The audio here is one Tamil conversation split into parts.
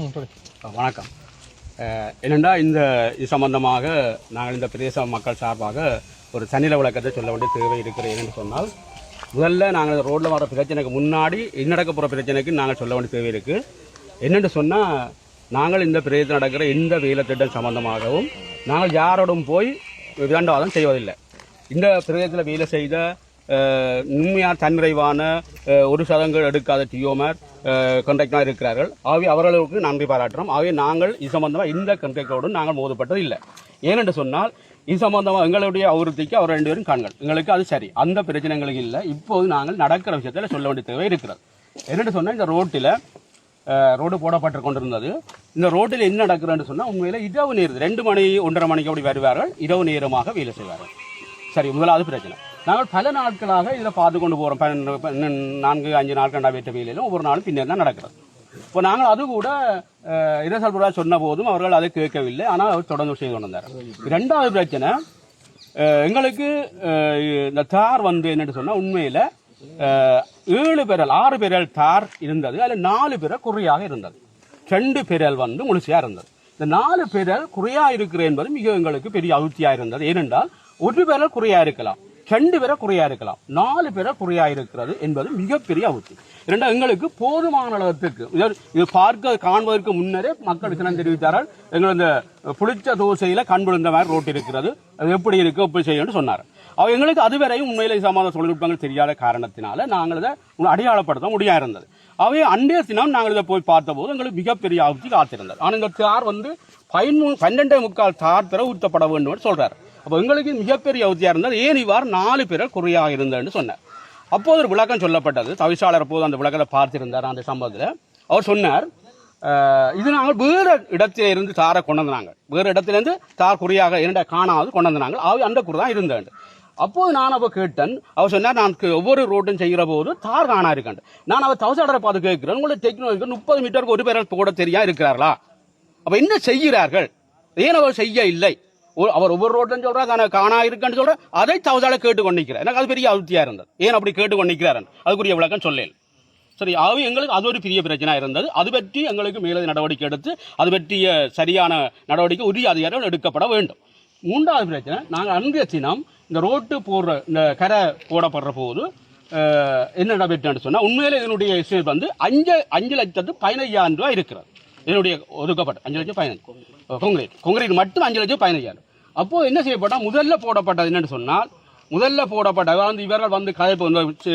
வணக்கம். அஹ், என்னென்னா இந்த இது சம்பந்தமாக நாங்கள் இந்த பிரதேச மக்கள் சார்பாக ஒரு சனில விளக்கத்தை சொல்ல வேண்டிய தேவை இருக்கிறேன் என்று சொன்னால் முதல்ல நாங்கள் ரோட்டில் வர பிரச்சனைக்கு முன்னாடி நடக்க போகிற பிரச்சனைக்கு நாங்கள் சொல்ல வேண்டிய தேவை இருக்குது என்னென்னு சொன்னால் நாங்கள் இந்த பிரதேசத்தில் நடக்கிற எந்த வேலை திட்டம் சம்பந்தமாகவும் நாங்கள் யாரோடும் போய் விதண்டவாதம் செய்வதில்லை. இந்த பிரதேசத்தில் வேலை செய்த உண்மையான தன்னிறைவான ஒரு சதங்கள் எடுக்காத டியோமர் கண்டக்டாக இருக்கிறார்கள். ஆகவே அவர்களுக்கு நன்றி பாராட்டுறோம். ஆகவே நாங்கள் இது சம்பந்தமாக இந்த கண்டக்டரோடு நாங்கள் மோதப்பட்டது இல்லை. ஏனென்று சொன்னால் இது சம்பந்தமாக எங்களுடைய அபிவிருத்திக்கு அவர் ரெண்டு பேரும் காண்கள். எங்களுக்கு அது சரி. அந்த பிரச்சனைகளுக்கு இல்லை. இப்போது நாங்கள் நடக்கிற விஷயத்தில் சொல்ல வேண்டிய தேவை இருக்கிறது. என்னென்று சொன்னால் இந்த ரோட்டில் ரோடு போடப்பட்டு கொண்டிருந்தது. இந்த ரோட்டில் என்ன நடக்குதுன்னு சொன்னால் உண்மையில் இரவு நேரம் ரெண்டு மணி ஒன்றரை மணிக்கு அப்படி வருவார்கள். இரவு நேரமாக வேலை செய்வார்கள். சரி முதலாவது பிரச்சனை. நாங்கள் பல நாட்களாக இதில் பார்த்து கொண்டு போகிறோம் நான்கு அஞ்சு நாட்கள் நடைபெற்ற வேலையிலும் ஒவ்வொரு நாளும் பின்னர் தான் நடக்கிறது. இப்போ நாங்கள் அது கூட இரசல்புரா சொன்ன போதும் அவர்கள் அதை கேட்கவில்லை. ஆனால் அவர் தொடர்ந்து செய்து கொண்டு வந்தார். ரெண்டாவது பிரச்சனை எங்களுக்கு அஹ், இந்த தார் வந்து என்னன்னு சொன்னால் உண்மையில் ஏழு பேரல் ஆறு பேரல் தார் இருந்தது. அதில் நாலு பேரல் குறையாக இருந்தது. ரெண்டு பேரல் வந்து முழுசையாக இருந்தது. இந்த நாலு பேரல் குறையா இருக்கிற என்பது மிக எங்களுக்கு பெரிய அதிர்ச்சியாக இருந்தது. ஏனென்றால் ஒரு பேரல் குறையா இருக்கலாம். ரெண்டு பேரை குறையா இருக்கலாம். நாலு பேரை குறையா இருக்கிறது என்பது மிகப்பெரிய அவுத்தி இரண்டா எங்களுக்கு போதுமான அளவுக்கு இது- பார்க்க காண்பதற்கு முன்னரே மக்கள் சினம் தெரிவித்தார்கள். எங்கள் இந்த புளிச்ச தோசையில கண் விழுந்த மாதிரி ரோட்டு இருக்கிறது. அது எப்படி இருக்கு எப்படி செய்யணும்னு சொன்னார் அவள் எங்களுக்கு அதுவரையும் உண்மையிலே சமாத தொழில்நுட்பங்கள் தெரியாத காரணத்தினால நாங்கள் இதை அடையாளப்படுத்த முடியா இருந்தது. அவை அண்டே தினம் நாங்கள் இதை போய் பார்த்தபோது எங்களுக்கு மிகப்பெரிய ஆபத்து காத்திருந்தது. ஆனால் இந்த தார் வந்து பதிமூணு பன்னெண்டே முக்கால் தார் தர ஊற்றப்பட வேண்டும் என்று சொல்கிறார் அப்போ எங்களுக்கு மிகப்பெரிய அவதியாக இருந்தால் ஏன் இவ்வாறு நாலு பேர் குறையாக இருந்தேன்னு சொன்னார். அப்போது ஒரு விளக்கம் சொல்லப்பட்டது தவிசாளர் போது அந்த விளக்கத்தை பார்த்திருந்தார் அந்த சம்பவத்தில். அவர் சொன்னார் இது நாங்கள் வேறு இடத்தில இருந்து தாரை கொண்டு வந்தாங்க. வேறு இடத்துலேருந்து தார் குறியாக இரண்ட காணாது கொண்டு வந்தாங்க. அவை அந்த குறு தான் இருந்தேன். அப்போது நான் அப்போ கேட்டேன் அவர் சொன்னார் நான் ஒவ்வொரு ரோட்டும் செய்கிற போது தார் காணா இருக்கேன் நான் அவர் தவசாடரை பார்த்து கேட்கிறேன் உங்களுக்கு டெக்னாலஜி முப்பது மீட்டருக்கு ஒரு பேர் கூட தெரியா இருக்கிறார்களா? அப்போ என்ன செய்கிறார்கள்? ஏன் அவர் செய்ய இல்லை அவர் ஒவ்வொரு ரோட்லன்னு சொல்றா காணா இருக்குன்னு சொல்ற அதை தவதால கேட்டு கொண்டிருக்கிறார் எனக்கு அது பெரிய அதிருப்தியா இருந்தது. ஏன் அப்படி கேட்டு கொண்டிருக்கிறார் அதுக்குரிய விளக்கம் சொல்லேன். சரி ஆகவே எங்களுக்கு அது ஒரு பெரிய பிரச்சனை இருந்தது. அது பற்றி எங்களுக்கு மேலது நடவடிக்கை எடுத்து அது பற்றிய சரியான நடவடிக்கை உரிய அதிகாரிகள் எடுக்கப்பட வேண்டும். மூன்றாவது பிரச்சனை நாங்கள் அன்றைய தினம் இந்த ரோட்டு போடுற இந்த கரை போடப்படுற போது என்ன நடைபெற்று சொன்னால் உண்மையிலே இதனுடைய இசை வந்து அஞ்சு அஞ்சு லட்சத்து பதினையாயிரம் ரூபாய் இருக்கிறது. இதனுடைய ஒதுக்கப்பட்ட அஞ்சு லட்சம் பதினஞ்சு. கொங்கிரீட் கொங்கிரீட் மட்டும் அஞ்சு லட்சம் பதினையாயிரம் அப்போது என்ன செய்யப்பட்டால் முதல்ல போடப்பட்டது என்னென்னு சொன்னால் முதல்ல போடப்பட்ட வந்து இவர்கள் வந்து கதை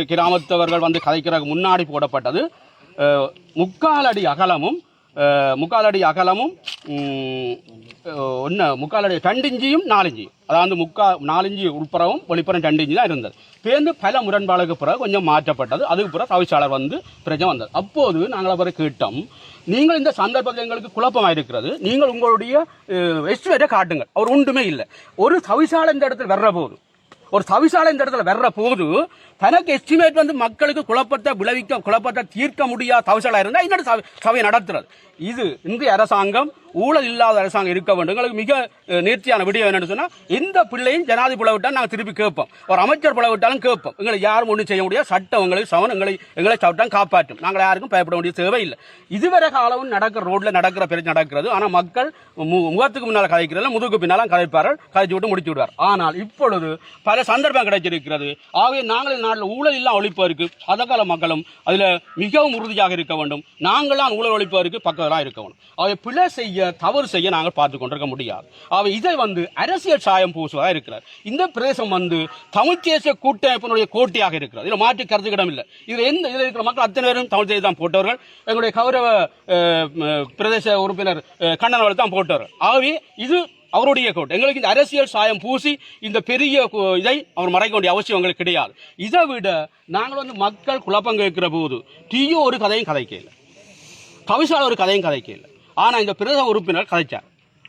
கிராமத்தவர்கள் வந்து கதைக்கிறதுக்கு முன்னாடி போடப்பட்டது முக்கால் அடி அகலமும் முக்கால் அடி அகலமும் ஒன்று முக்கால் அடி ரெண்டு இஞ்சியும் நாலு இஞ்சியும் அதாவது முக்கா நாலஞ்சு உட்புறவும் வெளிப்புறம் ரெண்டு இஞ்சி தான் இருந்தது. பேருந்து பல முரண்பாடுக்கு பிறகு கொஞ்சம் மாற்றப்பட்டது. அதுக்கு பிறகு தவிசாளர் வந்து பிரச்சனை வந்தது. அப்போது நாங்கள் அவரை கேட்டோம் நீங்கள் இந்த சந்தர்ப்பத்தில் எங்களுக்கு குழப்பமாக இருக்கிறது நீங்கள் உங்களுடைய எஸ்டிமேட்டை காட்டுங்கள். அவர் ஒன்றுமே இல்லை. ஒரு தவிசாளர் இந்த இடத்துல வர்ற போது ஒரு தவிசாளர் இந்த இடத்துல வர்ற போது தனக்கு எஸ்டிமேட் வந்து மக்களுக்கு குழப்பத்தை விளைவிக்க குழப்பத்தை தீர்க்க முடியாத தவசலாக இருந்தால் இன்னொரு சபை- சபையை நடத்துறது. இது இந்திய அரசாங்கம் ஊழல் இல்லாத அரசாங்கம் இருக்க வேண்டும். எங்களுக்கு மிக நேர்த்தியான விடியம் என்னன்னு சொன்னால் எந்த பிள்ளையும் ஜனாதி புல விட்டாலும் நாங்கள் திருப்பி கேட்போம். ஒரு அமைச்சர் புலவிட்டாலும் கேட்போம். எங்களை யாரும் ஒன்றும் செய்ய முடியாது. சட்டம் எங்களுக்கு சவன் எங்களை எங்களை சட்டம் காப்பாற்றும். நாங்கள் யாருக்கும் பயப்பட வேண்டிய இல்லை இதுவரை காலமும் நடக்கிற ரோட்டில் நடக்கிற பிரச்சனை நடக்கிறது. ஆனால் மக்கள் மு- முகத்துக்கு முன்னால் கதைக்கிறதில்ல முதுகுக்கு பின்னாலும் கதைப்பார்கள். கதைச்சு விட்டு முடிச்சு விடுவார். ஆனால் இப்பொழுது பல சந்தர்ப்பம் கிடைச்சிருக்கிறது. ஆகவே நாங்கள் நாட்டில் ஊழல் இல்லா ஒழிப்பதற்கு சதகால மக்களும் அதில் மிகவும் உறுதியாக இருக்க வேண்டும். நாங்களாம் ஊழல் ஒழிப்பதற்கு பக்கத்தாக இருக்க வேண்டும். அவை பிழை செய்ய தவறு செய்ய நாங்கள் பார்த்து கொண்டிருக்க முடியாது. அவை இதை வந்து அரசியல் சாயம் பூசுவதாக இருக்கிறார் இந்த பிரதேசம் வந்து தமிழ் தேசிய கூட்டமைப்பினுடைய கோட்டையாக இருக்கிறது. இதில் மாற்றி கருத்துக்கிடம் இல்லை. இதில் எந்த இதில் இருக்கிற மக்கள் அத்தனை பேரும் தமிழ் தேசியம் தான் போட்டவர்கள். எங்களுடைய கௌரவ பிரதேச உறுப்பினர் அஹ், கண்ணன் தான் போட்டவர். ஆகவே இது அவருடைய கோட் எங்களுக்கு இந்த அரசியல் சாயம் பூசி இந்த பெரிய இதை அவர் மறைக்க வேண்டிய அவசியம் எங்களுக்கு கிடையாது. இதை விட நாங்கள் வந்து மக்கள் குழப்பம் கேட்கிற போது டீயோ ஒரு கதையும் கதைக்கல. கவிசால் ஒரு கதையும் கதைக்கல. ஆனால் இந்த பிரதேச உறுப்பினர் கதைச்சார்.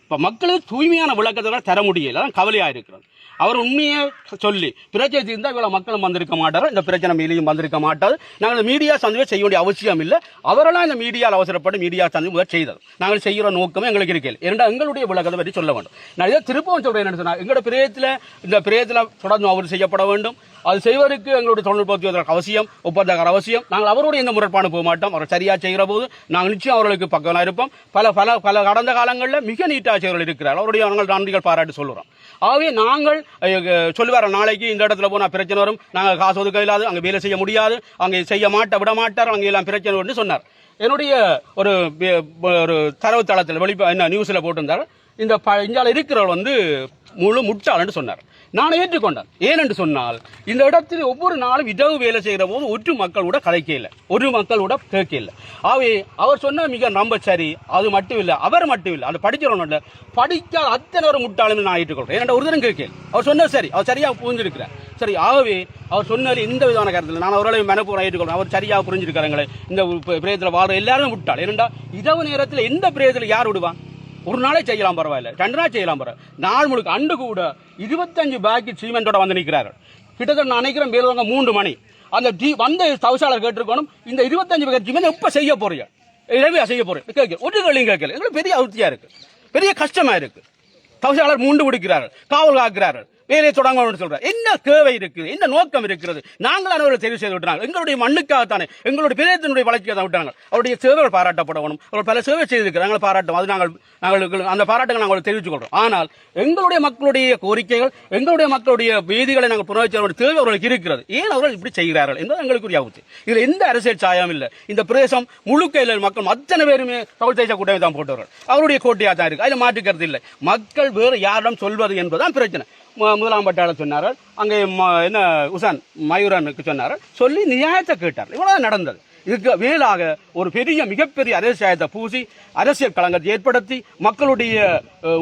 இப்போ மக்களுக்கு தூய்மையான விளக்கத்தை தர முடியல. தான் கவலையாக இருக்கிறது. அவர் உண்மையை சொல்லி பிரச்சனை இருந்தால் இவ்வளோ மக்களும் வந்திருக்க மாட்டாரோ இந்த பிரச்சனை மீதியும் வந்திருக்க மாட்டாது. நாங்கள் மீடியா சந்திப்பை செய்ய வேண்டிய அவசியம் இல்லை. அவரெல்லாம் இந்த மீடியாவில் அவசரப்பட்டு மீடியா சந்திப்பு முதல் செய்தது. நாங்கள் செய்கிற நோக்கமே எங்களுக்கு இருக்கல இரண்டா எங்களுடைய விளக்கத்தை பற்றி சொல்ல வேண்டும். நான் இதை திருப்பவும் சொல்றேன் என்ன சொன்னால் எங்களோட பிரேயத்தில் இந்த பிரேயத்தில் தொடர்ந்து அவர் செய்யப்பட வேண்டும். அது செய்வதற்கு எங்களுடைய தொழில்நுட்பத்துக்கு அவசியம் ஒப்பந்தக்கார அவசியம். நாங்கள் அவருடைய இந்த முறைப்பாடு போக மாட்டோம். அவர் சரியாக செய்கிற போது நாங்கள் நிச்சயம் அவர்களுக்கு பக்கமாக இருப்போம். பல பல பல கடந்த காலங்களில் மிக நீட்டாக செய்வர்கள் இருக்கிறார் அவருடைய நாங்கள் நன்றிகள் பாராட்டி சொல்லுறோம். ஆகவே நாங்கள் அஹ், சொல்லுவார் நாளைக்கு இந்த இடத்துல போனால் பிரச்சனை வரும். நாங்கள் காசு ஒதுக்க இல்லாது அங்கே வேலை செய்ய முடியாது. அங்கே செய்ய மாட்ட விட மாட்டார். அங்கே எல்லாம் பிரச்சனை வரும்னு சொன்னார். என்னுடைய ஒரு ஒரு தரவுத்தளத்தில் வெளிப்ப என்ன நியூஸில் போட்டிருந்தார். இந்த ப இந்தியாவில் இருக்கிறவர் வந்து முழு முட்டாளன்னு சொன்னார். நான் ஏற்றுக்கொண்டேன். ஏனென்று சொன்னால் இந்த இடத்தில் ஒவ்வொரு நாளும் இதவு வேலை செய்கிற போது ஒரு மக்கள் கூட கலைக்க இல்லை ஒரு மக்கள் கூட கேட்க இல்லை ஆகவே அவர் சொன்ன மிக நம்ப சரி அது மட்டும் இல்லை அவர் மட்டும் இல்லை அது படிக்கிறவங்க இல்லை படிக்காத அத்தனை ஒரு முட்டாளும் நான் ஏற்றுக்கொள்கிறேன். ஏன்னா ஒரு தரம் கேட்கல அவர் சொன்ன சரி அவர் சரியாக புரிஞ்சிருக்கிறேன் சரி ஆகவே அவர் சொன்னார் இந்த விதமான கருத்தில் நான் அவர்களை மனப்பூர்வம் ஏற்றுக்கொள்றேன் அவர் சரியாக புரிஞ்சிருக்கிறாங்களே இந்த பிரேதத்தில் வாழ்ற எல்லாரும் விட்டாள் ஏனென்றா இரவு நேரத்தில் எந்த பிரேதத்தில் யார் விடுவான்? ஒரு நாளே செய்யலாம் பரவாயில்ல. ரெண்டு நாள் செய்யலாம் பரவாயில்ல நாள் முழுக்க அண்டு கூட இருபத்தஞ்சு பேக்கு சீமெண்டோட வந்து நிற்கிறாரு கிட்டத்தட்ட நான் நினைக்கிறேன் வேலுவாங்க மூன்று மணி. அந்த டீ வந்த தவசாளர் கேட்டிருக்கணும் இந்த இருபத்தஞ்சு பேக்கெட் சீமெண்ட் எப்போ செய்ய போறீங்க? இரவே செய்ய போறேன் கேட்க ஒரு கேள்வியும் கேட்கல. எங்களுக்கு பெரிய அவுத்தியாக இருக்குது பெரிய கஷ்டமாக இருக்குது தவசாளர் மூண்டு பிடிக்கிறார்கள் காவல் காக்கிறார்கள். வேலையை தொடங்கணும்னு சொல்றாரு. என்ன தேவை இருக்குது என்ன நோக்கம் இருக்கிறது? நாங்கள் அவர்களை தெரிவு செய்து விட்டாங்க எங்களுடைய மண்ணுக்காகத்தானே எங்களுடைய பிரேதத்தினுடைய வளர்ச்சியை தான் விட்டாங்க அவருடைய சேவைகள் பாராட்டப்படணும் அவர் பல சேவை செய்திருக்கிறாங்க பாராட்டும். அது நாங்கள் நாங்கள் அந்த பாராட்டுகளை நாங்கள் தெரிவித்துக் கொள்றோம் ஆனால் எங்களுடைய மக்களுடைய கோரிக்கைகள் எங்களுடைய மக்களுடைய வீதிகளை நாங்கள் புனர்ச்சேர்க்க தேவை அவர்களுக்கு இருக்கிறது. ஏன் அவர்கள் இப்படி செய்கிறார்கள் என்பது எங்களுக்கு ஆகுது இதில் எந்த அரசியல் சாயம் இல்லை. இந்த பிரதேசம் முழுக்க இல்லை மக்கள் அத்தனை பேருமே தமிழ் தேச கூட்டமை தான் போட்டவர்கள். அவருடைய கோட்டையாக தான் இருக்கு. அதில் மாற்றுக்கிறது இல்லை. மக்கள் வேறு யாரிடம் சொல்வது என்பதுதான் பிரச்சனை. முதலாம் பட்டாளர் சொன்னார்கள். அங்கே என்ன உசான் மயூரானுக்கு சொன்னார்கள். சொல்லி நியாயத்தை கேட்டார் இவ்வளோ நடந்தது. இதுக்கு மேலாக ஒரு பெரிய மிகப்பெரிய அரசியலத்தை பூசி அரசியல் களங்கத்தை ஏற்படுத்தி மக்களுடைய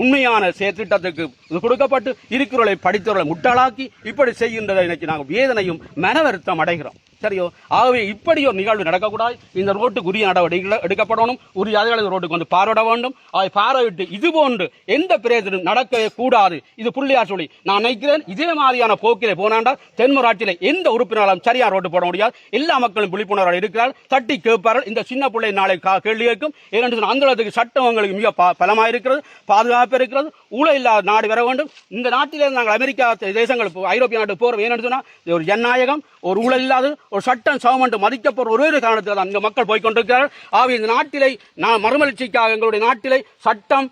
உண்மையான செயற்திட்டத்துக்கு இது கொடுக்கப்பட்டு இருக்கிறவர்களை படித்தவர்களை முட்டாளாக்கி இப்படி செய்கின்றதை இன்னைக்கு நாங்கள் வேதனையும் மன வருத்தம் அடைகிறோம். சரியோ? ஆகவே இப்படி ஒரு நிகழ்வு நடக்கக்கூடாது. இந்த ரோட்டுக்கு உரிய நடவடிக்கைகள் எடுக்கப்படணும். உரிய அதிகாரி ரோட்டுக்கு வந்து பார்வையிட வேண்டும். அதை பார்வையிட்டு இது போன்று எந்த பிரேதனும் நடக்கவே கூடாது. இது புள்ளியார் சொல்லி. நான் நினைக்கிறேன் இதே மாதிரியான போக்கிலே போனாண்டா தென்மராட்சியில எந்த உறுப்பினராலும் சரியான ரோட்டு போட முடியாது. எல்லா மக்களும் விழிப்புணர்வு இருக்கிறார் தட்டி கேட்பார்கள். இந்த சின்ன பிள்ளை நாளை கேள்வி கேட்கும். ஏனென்று சொன்னால் அந்த அளவுக்கு சட்டம் உங்களுக்கு மிக பலமாக இருக்கிறது பாதுகாப்பு இருக்கிறது. ஊழல் இல்லாத நாடு வர வேண்டும். இந்த நாட்டிலே நாங்கள் அமெரிக்கா தேசங்கள் ஐரோப்பிய நாட்டு போகிறோம் ஏன்னு சொன்னால் ஒரு ஜனநாயகம் ஒரு ஊழல் இல்லாத ஒரு சட்டம் சமமன்று மதிக்கப்படுற ஒரே ஒரு காரணத்தில் தான் இங்கே மக்கள் போய்கொண்டிருக்கிறார்கள் ஆகவே இந்த நாட்டிலே நான் மறுமலர்ச்சிக்காக எங்களுடைய நாட்டிலே சட்டம்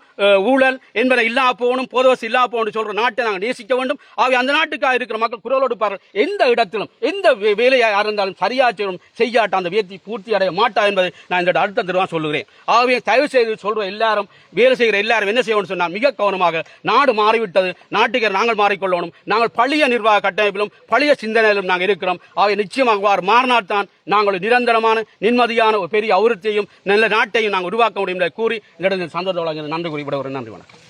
ஊழல் என்பதை இல்லா போகணும் போதவசி இல்லா போகணும் சொல்கிற நாட்டை நாங்கள் நேசிக்க வேண்டும். ஆகவே அந்த நாட்டுக்காக இருக்கிற மக்கள் குரல் கொடுப்பார்கள் எந்த இடத்திலும் எந்த வேலையாக இருந்தாலும் சரியா செய்யணும் செய்யாட்ட அந்த வியத்தி பூர்த்தி அடைய மாட்டா என்பதை நான் இந்த அடுத்த திருவா சொல்லுகிறேன். ஆகவே தயவு செய்து சொல்ற எல்லாரும் வேலை செய்கிற எல்லாரும் என்ன செய்யணும் சொன்னால் மிக கவனமாக நாடு மாறிவிட்டது நாட்டுக்கு நாங்கள் மாறிக்கொள்ளணும். நாங்கள் பழைய நிர்வாக கட்டமைப்பிலும் பழைய சிந்தனையிலும் நாங்கள் இருக்கிறோம். ஆகவே நிச்சயமாக அவ்வாறு மாறினால்தான் நாங்கள் நிரந்தரமான நிம்மதியான ஒரு பெரிய அவுரத்தையும் நல்ல நாட்டையும் நாங்கள் உருவாக்க முடியும் என்று கூறி இந்த இடத்தில் சந்தோஷம் நன்றி குறிப்பிட ஒரு நன்றி வணக்கம்.